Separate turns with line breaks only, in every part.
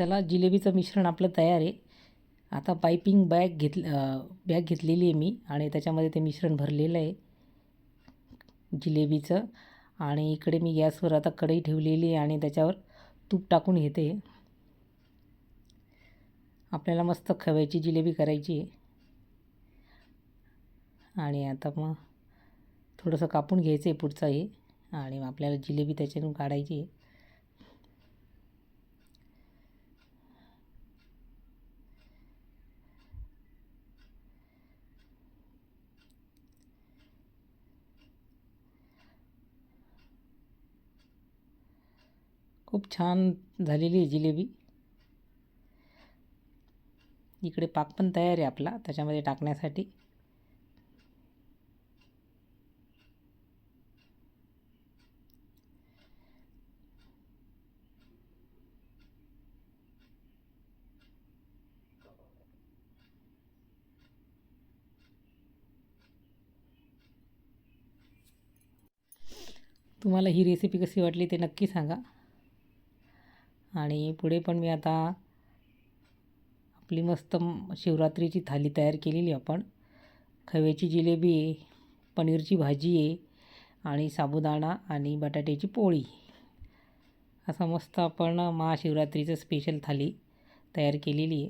चला जिलेबीचं मिश्रण आपलं तयार आहे. आता पायपिंग बॅग घेतलं बॅग घेतलेली आहे मी आणि त्याच्यामध्ये ते मिश्रण भरलेलं आहे. जिलेबीचं. आणि इकडे मी गॅसवर आता कढई ठेवलेली आहे आणि त्याच्यावर तूप टाकून घेते. आपल्याला मस्त खव्याची जिलेबी करायची आहे. आणि आता मग थोडंसं कापून घ्यायचं आहे पुढचं हे. आणि मग आपल्याला जिलेबी त्याच्यातून काढायची आहे. खूप छान झालेली आहे जिलेबी. इकडे पाक पण तयार आहे आपला त्याच्यामध्ये टाकण्यासाठी. तुम्हाला ही रेसिपी कशी वाटली ते नक्की सांगा. आणि पुढे पण मी आता आपली मस्त शिवरात्रीची थाली तयार केलेली आपण. खव्याची जिलेबी आहे पनीरची भाजी आहे आणि साबुदाणा आणि बटाट्याची पोळी. असं मस्त आपण महाशिवरात्रीचं स्पेशल थाली तयार केलेली आहे.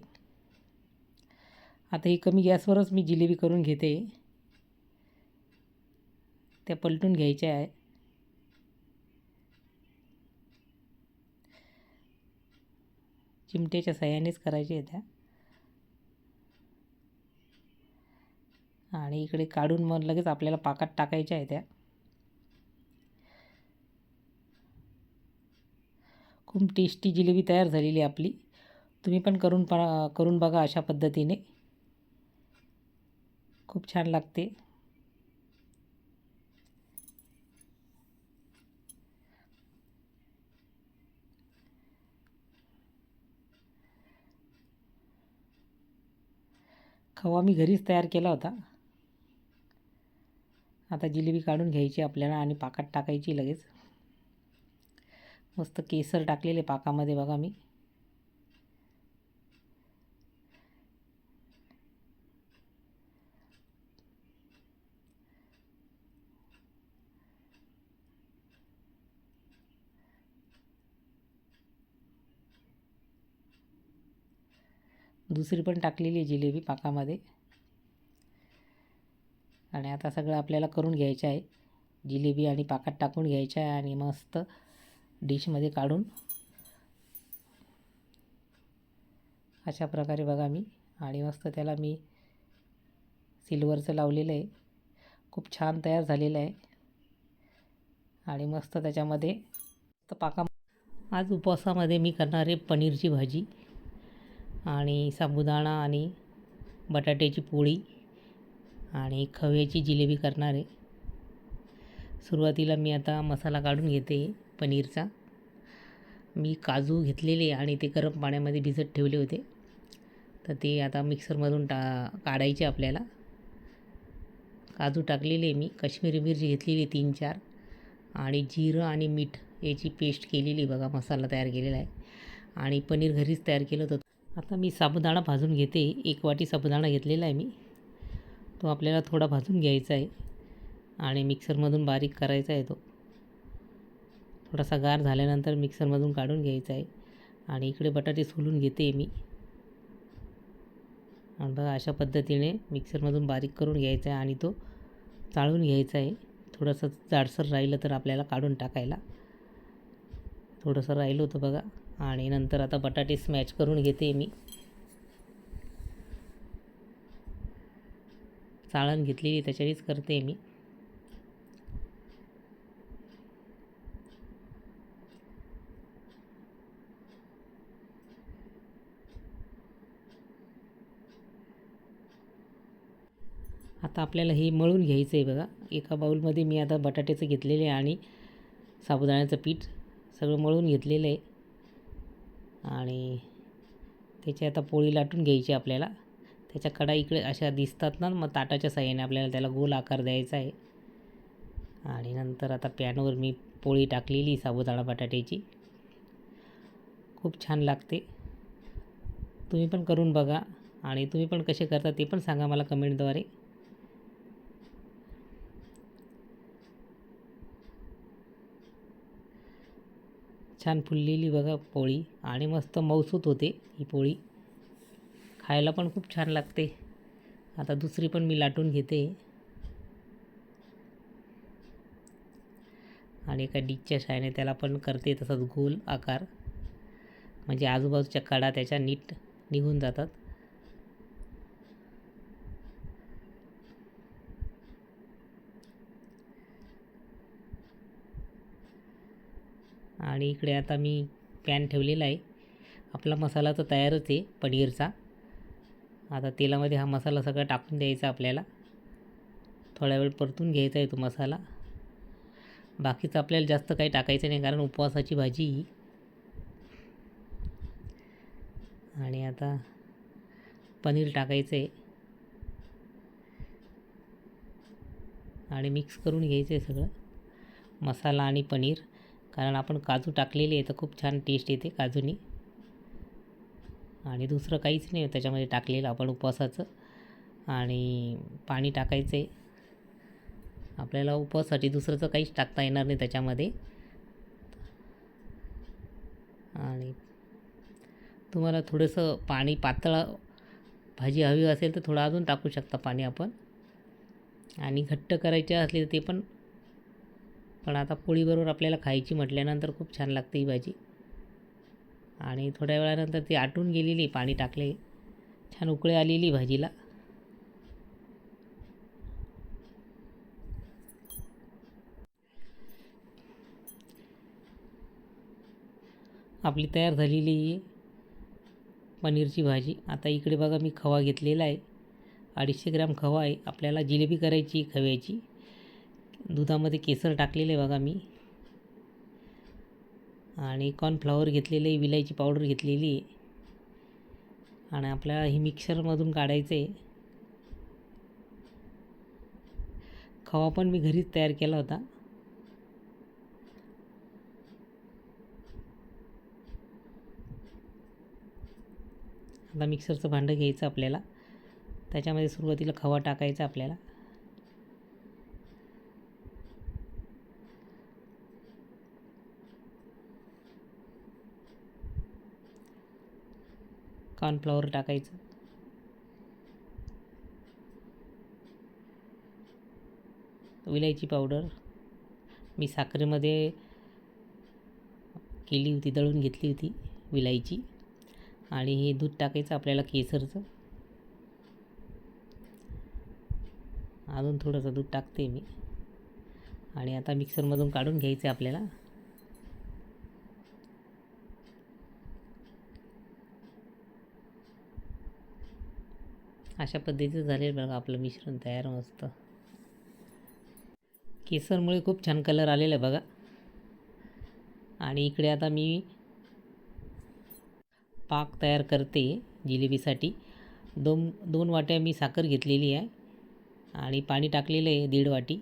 आता ही कमी गॅसवरच मी जिलेबी करून घेते. त्या पलटून घ्यायच्या आहे. चिमट्याच्या सहाय्यानेच करायच्या आहे त्या आणि इकडे काढून मग लगेच आपल्याला पाकात टाकायच्या आहे त्या खूप टेस्टी जिलेबी तयार झालेली आहे आपली. तुम्ही पण करून पा करून बघा अशा पद्धतीने. खूप छान लागते. खवा मी घरीच तयार केला होता. आता जिलेबी काढून घ्यायची आपल्याला आणि पाकात टाकायची लगेच. मस्त केसर टाकलेले पाकामध्ये बघा मी. दुसरी पण टाकलेली आहे जिलेबी पाकामध्ये. आणि आता सगळं आपल्याला करून घ्यायचं आहे. जिलेबी आणि पाकात टाकून घ्यायचं आहे आणि मस्त डिशमध्ये काढून. अशा प्रकारे बघा मी. आणि मस्त त्याला मी सिल्वरचं लावलेलं आहे. खूप छान तयार झालेलं आहे. आणि मस्त त्याच्यामध्ये मस्त पाका आज उपवासामध्ये मी करणार आहे पनीरची भाजी. आणि साबुदाणा आणि बटाट्याची पोळी आणि खव्याची जिलेबी करणार आहे. सुरुवातीला मी आता मसाला काढून घेते पनीरचा. मी काजू घेतलेले आणि ते गरम पाण्यामध्ये भिजत ठेवले होते. तर ते आता मिक्सरमधून टा काढायचे आपल्याला. काजू टाकलेले मी काश्मीरी मिरची घेतलेली तीन चार आणि जिरं आणि मीठ याची पेस्ट केलेली बघा मसाला तयार केलेला आहे. आणि पनीर घरीच तयार केलं होतं. आता मी साबुदाणा भाजून घेते. एक वाटी साबुदाणा घेतलेला आहे मी. तो आपल्याला थोडा भाजून घ्यायचा आहे. आणि मिक्सरमधून बारीक करायचा आहे तो. थोडासा गार झाल्यानंतर मिक्सरमधून काढून घ्यायचा आहे. आणि इकडे बटाटे सोलून घेते मी. आणि बघा अशा पद्धतीने मिक्सरमधून बारीक करून घ्यायचा आहे आणि तो चाळून घ्यायचा आहे. थोडंसं जाडसर राहिलं तर आपल्याला काढून टाकायला. थोडंसं राहिलं होतं बघा. आणि नंतर आता बटाटे स्मॅच करून घेते मी. चाळण घेतलेली त्याच्यानेच करते मी. आता आपल्याला हे मळून घ्यायचं आहे बघा. एका बाऊलमध्ये मी आता बटाट्याचं घेतलेले आहे आणि साबुदाण्याचं पीठ सगळं मळून घेतलेलं आहे. आणि त्याची आता पोळी लाटून घ्यायची आपल्याला. त्याच्या कडा इकडे अशा दिसतात ना मग ताटाच्या साह्याने आपल्याला त्याला गोल आकार द्यायचा आहे. आणि नंतर आता पॅनवर मी पोळी टाकलेली साबुदाणा बटाट्याची. खूप छान लागते. तुम्ही पण करून बघा आणि तुम्ही पण कसे करता ते पण सांगा मला कमेंटद्वारे. छान फुललेली बघा पोळी आणि मस्त मौसूत होते ही पोळी. खायला पण खूप छान लागते. आता दुसरी पण मी लाटून घेते. आणि एका डीकच्या शायने त्याला पण करते तसंच गोल आकार. म्हणजे आजूबाजूच्या कडा त्याच्या नीट निघून जातात. आणि इकडे आता मी पॅन ठेवलेला आहे. आपला मसाला तर तयारच आहे पनीरचा. आता तेलामध्ये हा मसाला सगळा टाकून द्यायचा आपल्याला. थोडा वेळ परतून घ्यायचा आहे तो मसाला. बाकीचं आपल्याला जास्त काही टाकायचं नाही कारण उपवासाची भाजी ही. आणि आता पनीर टाकायचं आहे. आणि मिक्स करून घ्यायचं आहे सगळं. मसाला आणि पनीर. कारण आपण काजू टाकलेले आहे तर खूप छान टेस्ट येते काजूनी. आणि दुसरं काहीच नाही त्याच्यामध्ये टाकलेलं आपण उपवासाचं. आणि पाणी टाकायचं आहे आपल्याला उपवासासाठी दुसरं तर काहीच टाकता येणार नाही त्याच्यामध्ये. आणि तुम्हाला थोडंसं पाणी पातळ भाजी हवी असेल तर थोडं अजून टाकू शकता पाणी आपण. आणि घट्ट करायचे असले तर ते पण पण आता पोळीबरोबर आपल्याला खायची म्हटल्यानंतर खूप छान लागते ही भाजी. आणि थोड्या वेळानंतर ती आटून गेलेली पाणी टाकले. छान उकळे आलेली भाजीला. आपली तयार झालेली आहे पनीरची भाजी. आता इकडे बघा मी खवा घेतलेला आहे. अडीचशे ग्रॅम खवा आहे. आपल्याला जिलेबी करायची खव्याची. दुधामध्ये केसर टाकलेलं आहे बघा मी. आणि कॉर्नफ्लॉवर घेतलेलं आहे विलायची पावडर घेतलेली आहे. आणि आपल्याला हे मिक्सरमधून काढायचं आहे. खवा पण मी घरीच तयार केला होता. आता मिक्सरचं भांडं घ्यायचं आपल्याला. त्याच्यामध्ये सुरुवातीला खवा टाकायचा आपल्याला. कॉर्नफ्लॉवर टाकायचं. विलायची पावडर मी साखरेमध्ये केली होती दळून घेतली होती विलायची. आणि हे दूध टाकायचं आपल्याला केसरचं. अजून थोडंसं दूध टाकते मी. आणि आता मिक्सरमधून काढून घ्यायचं आपल्याला. अशा पद्धतीचं झालेलं बघा आपलं मिश्रण तयार मस्त. केसरमुळे खूप छान कलर आलेला आहे बघा. आणि इकडे आता मी पाक तयार करते जिलेबीसाठी. दोन दोन वाट्या मी साखर घेतलेली आहे. आणि पाणी टाकलेलं आहे दीड वाटी.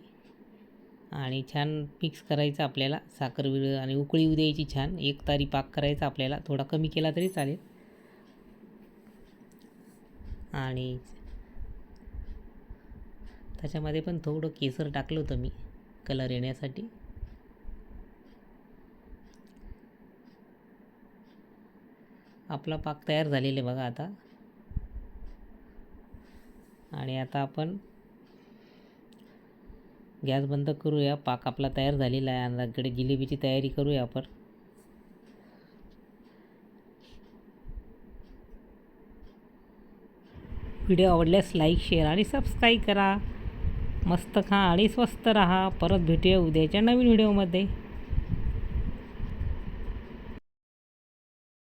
आणि छान मिक्स करायचं आपल्याला. साखर विळ आणि उकळी येऊ द्यायची छान. एक तारी पाक करायचा आपल्याला. थोडा कमी केला तरी चालेल. आणि त्याच्यामध्ये पण थोडं केसर टाकलं होतं मी कलर येण्यासाठी. आपला पाक तयार झालेला आहे बघा आता. आणि आता आपण गॅस बंद करूया पाक आपला तयार झालेला आहे. आणि जिलेबीची तयारी करूया आपण. व्हिडिओ आवडल्यास लाईक शेअर आणि सबस्क्राईब करा. मस्त खा आणि स्वस्त रहा. परत भेटूया उद्याच्या नवीन व्हिडिओमध्ये.